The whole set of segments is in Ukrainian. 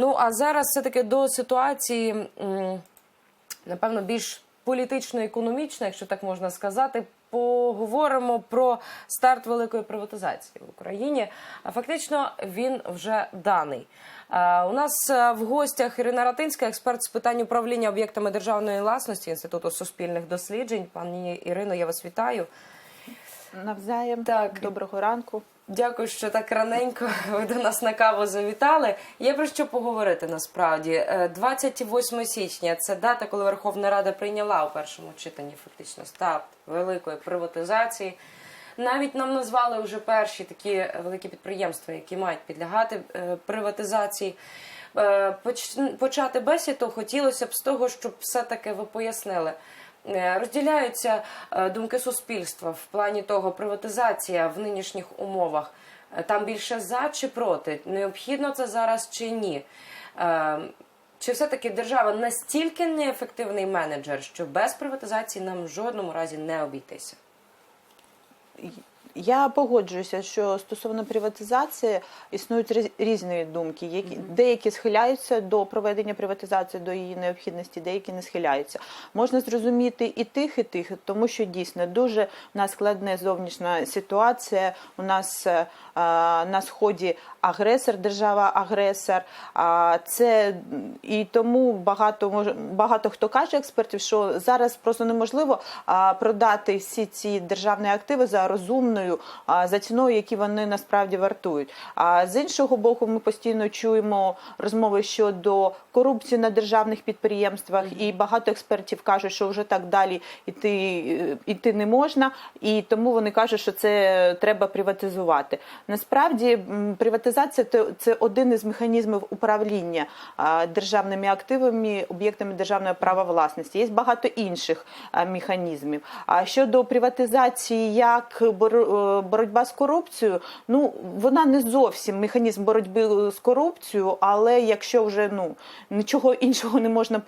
Ну а зараз все таки до ситуації, напевно, більш політично-економічної, якщо так можна сказати. Поговоримо про старт великої приватизації в Україні. Фактично він вже даний. У нас е, в гостях Ірина Ратинська, експерт з питань управління об'єктами державної власності Інституту суспільних досліджень. Пані Ірино, я вас вітаю. Навзаєм. Так. Доброго ранку. Дякую, що так раненько ви до нас на каву завітали. Є про що поговорити насправді. Е, 28 січня це дата, коли Верховна Рада прийняла у першому читанні фактично старт великої приватизації. Навіть нам назвали вже перші такі великі підприємства, які мають підлягати е, приватизації. Е, Почати бесіду хотілося б з того, щоб все-таки ви пояснили. Е, Розділяються е, думки суспільства в плані того, приватизація в нинішніх умовах. е, Там більше за чи проти? Необхідно це зараз чи ні? Чи все-таки держава настільки неефективний менеджер, що без приватизації нам в жодному разі не обійтися? Я погоджуюся, що стосовно приватизації існують різ- різні думки. Які деякі схиляються до проведення приватизації, до її необхідності, деякі не схиляються. Можна зрозуміти і тих, і тих, тому що дійсно дуже у нас складна зовнішня ситуація. У нас е, на сході агресор, держава-агресор. А це і тому багато багато хто каже експертів, що зараз просто неможливо продати всі ці державні активи за розумною а, за ціною, які вони насправді вартують. А з іншого боку, ми постійно чуємо розмови щодо корупції на державних підприємствах, і багато експертів кажуть, що вже так далі іти, е, іти не можна, і тому вони кажуть, що це треба приватизувати. Насправді приватизація це, один із механізмів управління державними активами, об'єктами державного права власності. Є багато інших механізмів. А щодо приватизації як боротьба з корупцією, ну вона не зовсім механізм боротьби з корупцією, але якщо вже ну нічого іншого не можна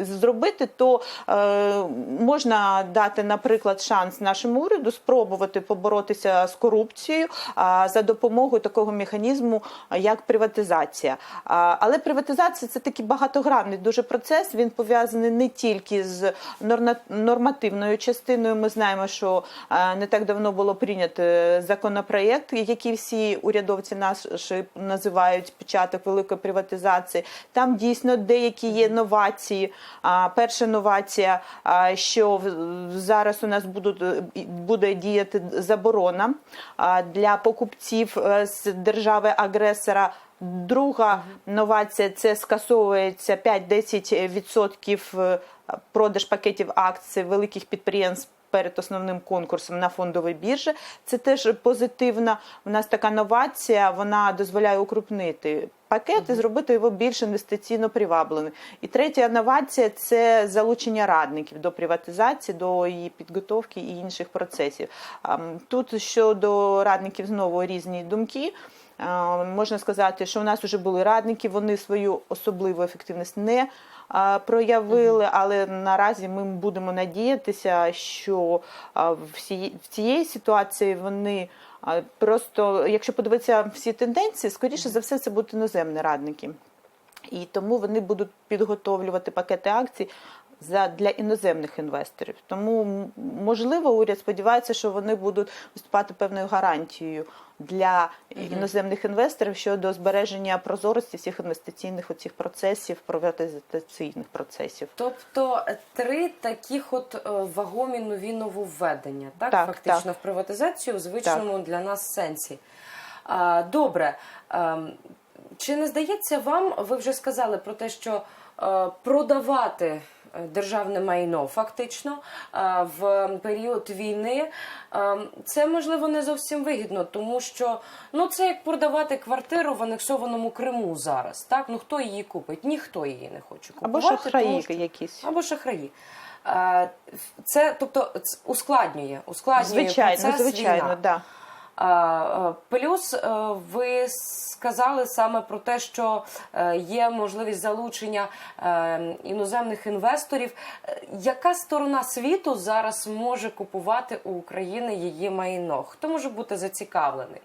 зробити, то е, можна дати, наприклад, шанс нашому уряду спробувати поборотися з корупцією а, за допомогою такого механізму, як приватизація. А, але приватизація це такий багатогранний дуже процес. Він пов'язаний не тільки з нормативною частиною. Ми знаємо, що а, не так давно було прийнято законопроєкт, який всі урядовці наші називають початок великої приватизації. Там дійсно деякі є новації. Перша новація, що зараз у нас будуть, е, буде діяти заборона для покупців е, з держави-агресора. Друга новація це скасовується 5-10% е, продаж пакетів акцій великих підприємств. Перед основним конкурсом на фондовій біржі це теж позитивна. У нас така новація, вона дозволяє укрупнити пакет і зробити його більш інвестиційно привабленим. І третя новація це залучення радників до приватизації, до її підготовки і інших процесів. Тут щодо радників знову різні думки. Можна сказати, що у нас вже були радники, вони свою особливу ефективність не проявили, але наразі ми будемо надіятися, що в цієї ситуації вони просто, якщо подивитися всі тенденції, скоріше за все, це будуть іноземні радники. І тому вони будуть підготовлювати пакети акцій за для іноземних інвесторів. Тому можливо, уряд сподівається, що вони будуть виступати певною гарантією для іноземних інвесторів щодо збереження прозорості всіх інвестиційних оцих процесів, приватизаційних процесів. Тобто три таких от е, вагомі нові нововведення, так, Так, фактично так. в приватизацію в звичному для нас сенсі. А, добре. Ем, чи не здається вам, ви вже сказали про те, що е, продавати державне майно фактично е, в період війни е, це можливо не зовсім вигідно, тому що ну це як продавати квартиру в анексованому Криму зараз. Так ну хто її купить? Ніхто її не хоче купувати. Або шахраї тому що- якісь. або шахраї. Е, Це тобто ускладнює, ускладнює Звичайно, процес звичайно, війна. да. Е, Плюс е, ви сказали саме про те, що е, є можливість залучення іноземних інвесторів. Яка сторона світу зараз може купувати у України її майно? Хто може бути зацікавлений?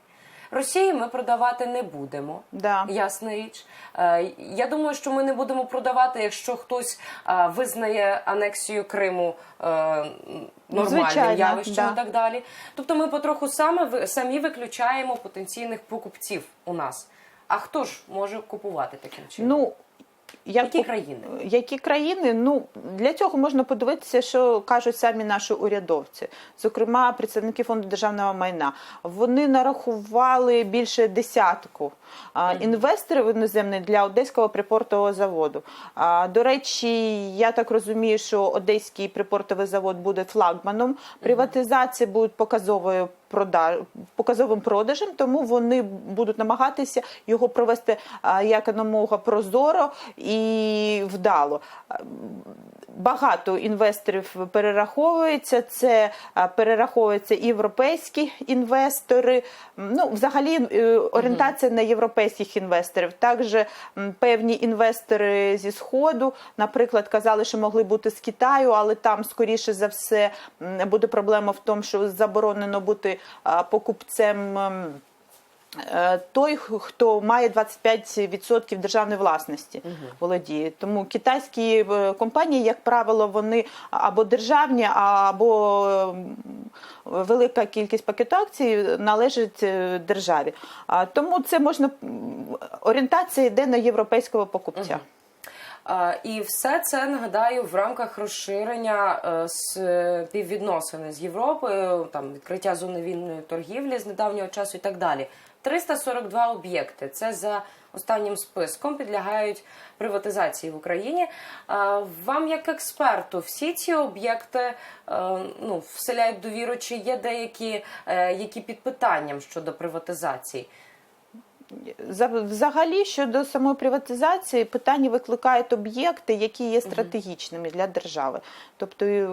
Росії ми продавати не будемо. Да. Ясна річ. Е, Я думаю, що ми не будемо продавати, якщо хтось е, визнає анексію Криму е, нормальним явищем да. і так далі. Тобто ми потроху саме самі виключаємо потенційних покупців у нас. А хто ж може купувати таким чином? Ну, як Які країни? Які країни? Ну для цього можна подивитися, що кажуть самі наші урядовці, зокрема представники фонду державного майна. Вони нарахували більше десятку а, інвесторів іноземних для одеського припортового заводу. А, до речі, я так розумію, що одеський припортовий завод буде флагманом. Приватизація буде показовою продаж показовим продажем, тому вони будуть намагатися його провести якомога прозоро і вдало. Багато інвесторів перераховується. Це перераховуються і європейські інвестори. Ну, взагалі, е, орієнтація на європейських інвесторів. Також певні інвестори зі сходу, наприклад, казали, що могли бути з Китаю, але там скоріше за все буде проблема в тому, що заборонено бути покупцем. е, Той, хто має 25% державної власності, володіє. Тому китайські е, компанії, як правило, вони або державні, або ем, велика кількість пакетоакцій належить е, державі. Тому це можна орієнтація йде на європейського покупця. А, І все це нагадаю в рамках розширення е, співвідносини з Європою, там відкриття зони вільної торгівлі з недавнього часу і так далі. 342 об'єкти. Це за останнім списком підлягають приватизації в Україні. Вам, як експерту, всі ці об'єкти е, ну, вселяють довіру, чи є деякі е, які під питанням щодо приватизації? За- Взагалі щодо самої приватизації питання викликають об'єкти, які є стратегічними для держави. Тобто е,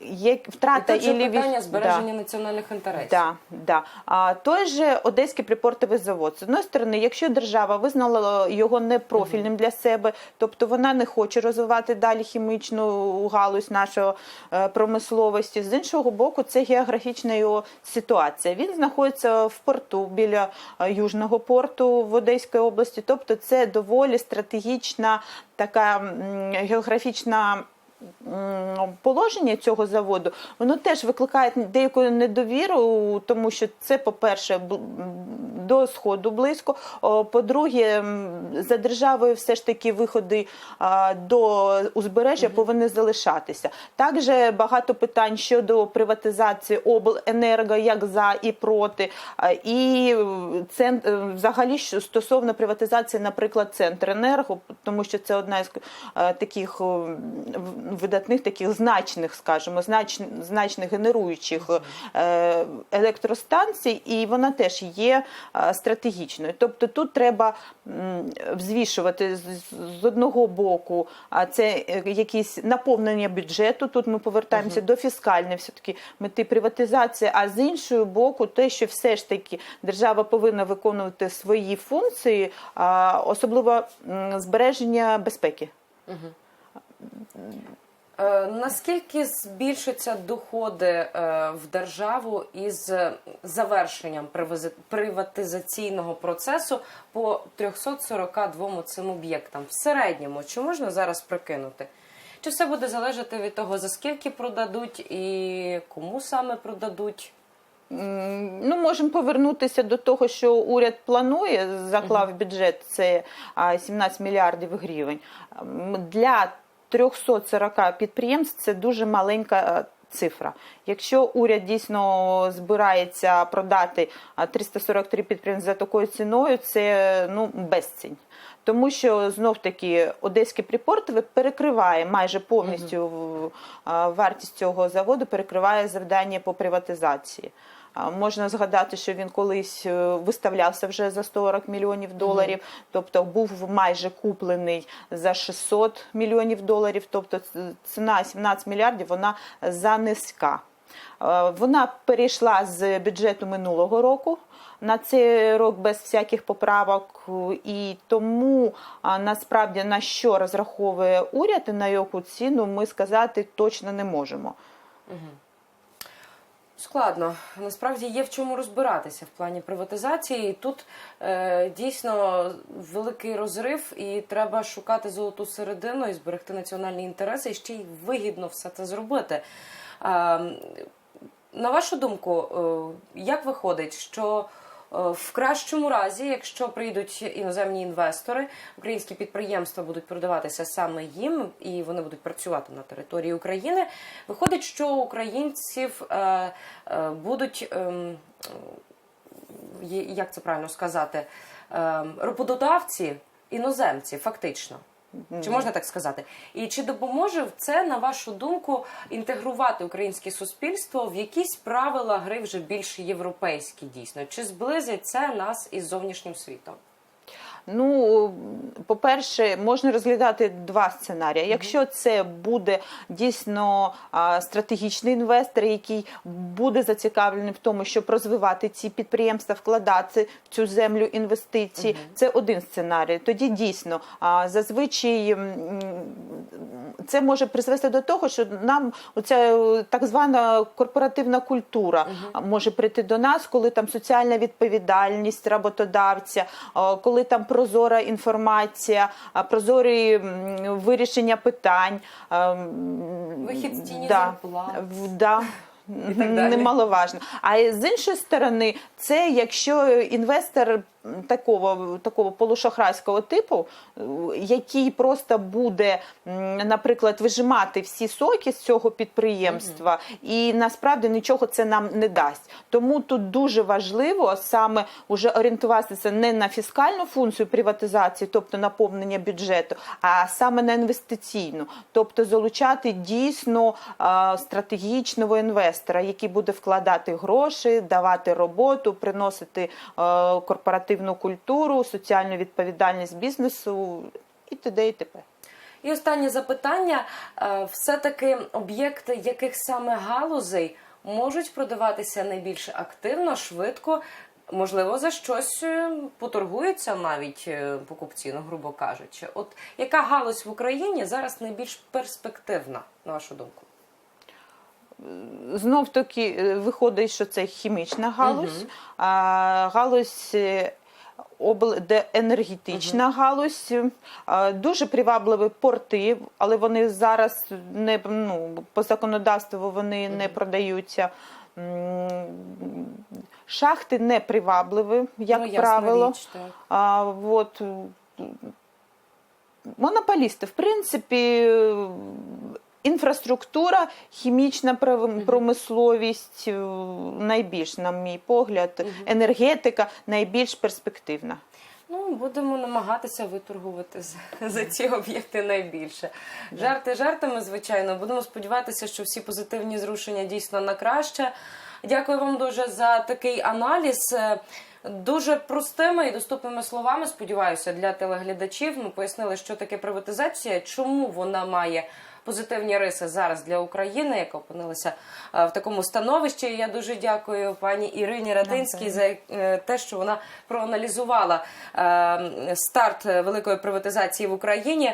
є І втрата тут же ілі питання Да. збереження національних інтересів. Да, да. А той же Одеський припортовий завод. З одної сторони, якщо держава визнала його непрофільним для себе, тобто вона не хоче розвивати далі хімічну галузь нашої е, промисловості. З іншого боку, це географічна його ситуація. Він знаходиться в порту біля е, южного порту в Одеській області. Тобто, це доволі стратегічна така географічна положення цього заводу, воно теж викликає деяку недовіру, тому що це, по-перше, до сходу близько. По-друге, за державою все ж таки виходи до узбережжя повинні залишатися. Також багато питань щодо приватизації обленерго, як за і проти. І це е, взагалі стосовно приватизації, наприклад, Центренерго, тому що це одна із е, таких видатних, таких значних, скажімо, знач, значних генеруючих е, електростанцій, і вона теж є стратегічною. Тобто тут треба взвішувати з- одного боку, а це е, якісь наповнення бюджету. Тут ми повертаємося до фіскальної все-таки мети приватизації, а з іншого боку, те, що все ж таки держава повинна виконувати свої функції, особливо збереження безпеки. Е, Наскільки збільшаться доходи е, в державу із е, завершенням приватизаційного процесу по 342 цим об'єктам? В середньому чи можна зараз прикинути? Чи все буде залежати від того, за скільки продадуть і кому саме продадуть? Ну, можемо повернутися до того, що уряд планує, заклав бюджет це 17 мільярдів гривень. Для 340 підприємств це дуже маленька е, цифра. Якщо уряд дійсно збирається продати а, 343 підприємства за такою ціною, це ну, безцінь. Тому що знов таки Одеський припортовий перекриває майже повністю в- вартість цього заводу, перекриває завдання по приватизації. Можна згадати, що він колись е, виставлявся вже за 140 мільйонів доларів, тобто був майже куплений за 600 мільйонів доларів. Тобто ціна 17 мільярдів вона занизька. Е, Вона перейшла з бюджету минулого року на цей рок без всяких поправок, і тому насправді на що розраховує уряд і на яку ціну ми сказати точно не можемо. Складно. Насправді є в чому розбиратися в плані приватизації. Тут е, дійсно великий розрив, і треба шукати золоту середину і зберегти національні інтереси, і ще й вигідно все це зробити. Е, на вашу думку, е, як виходить, що в кращому разі, якщо прийдуть іноземні інвестори, українські підприємства будуть продаватися саме їм, і вони будуть працювати на території України. Виходить, що українців е, е, будуть ем, як це правильно сказати, ем, роботодавці іноземці, фактично. Чи можна так сказати? І чи допоможе це, на вашу думку, інтегрувати українське суспільство в якісь правила гри вже більш європейські дійсно? Чи зблизить це нас із зовнішнім світом? Ну, по-перше, можна розглядати два сценарії. Якщо це буде дійсно стратегічний інвестор, який буде зацікавлений в тому, щоб розвивати ці підприємства, вкладати в цю землю інвестиції, це один сценарій. Тоді дійсно зазвичай це може призвести до того, що нам оця е, так звана корпоративна культура може прийти до нас, коли там соціальна відповідальність роботодавця, коли там прозора інформація, прозорі вирішення питань. Вихід з тіні да, да. Немаловажно. А з іншої сторони, це якщо інвестор такого, такого полушахрайського типу, який просто буде, наприклад, вижимати всі соки з цього підприємства, і насправді нічого це нам не дасть. Тому тут дуже важливо саме уже орієнтуватися не на фіскальну функцію приватизації, тобто наповнення бюджету, а саме на інвестиційну, тобто залучати дійсно а, стратегічного інвестора, який буде вкладати гроші, давати роботу, приносити е, корпоративну культуру, соціальну відповідальність бізнесу і т.д. і т.п. І останнє запитання: Е, все-таки об'єкти яких саме галузей можуть продаватися найбільш активно, швидко, можливо, за щось е, поторгуються навіть е, покупці, ну, грубо кажучи. От яка галузь в Україні зараз найбільш перспективна, на вашу думку? Знов таки виходить, що це хімічна галузь, а, галузь. Де енергетична галузь, е, дуже привабливі порти, але вони зараз не ну, по законодавству вони не продаються. Шахти не привабливі, як ну, правило. річ, так. А, вот, м, монополісти, в принципі, інфраструктура, хімічна промисловість е, найбільш, на мій погляд, енергетика найбільш перспективна. Ну, будемо намагатися виторгувати за, за ці об'єкти найбільше. Жарти жартами, звичайно. Будемо сподіватися, що всі позитивні зрушення дійсно на краще. Дякую вам дуже за такий аналіз. Е, Дуже простими і доступними словами, сподіваюся, для телеглядачів. Ми пояснили, що таке приватизація, чому вона має позитивні риси зараз для України, яка опинилася е, в такому становищі. Я дуже дякую пані Ірині Радинській за е, те, що вона проаналізувала е, старт великої приватизації в Україні.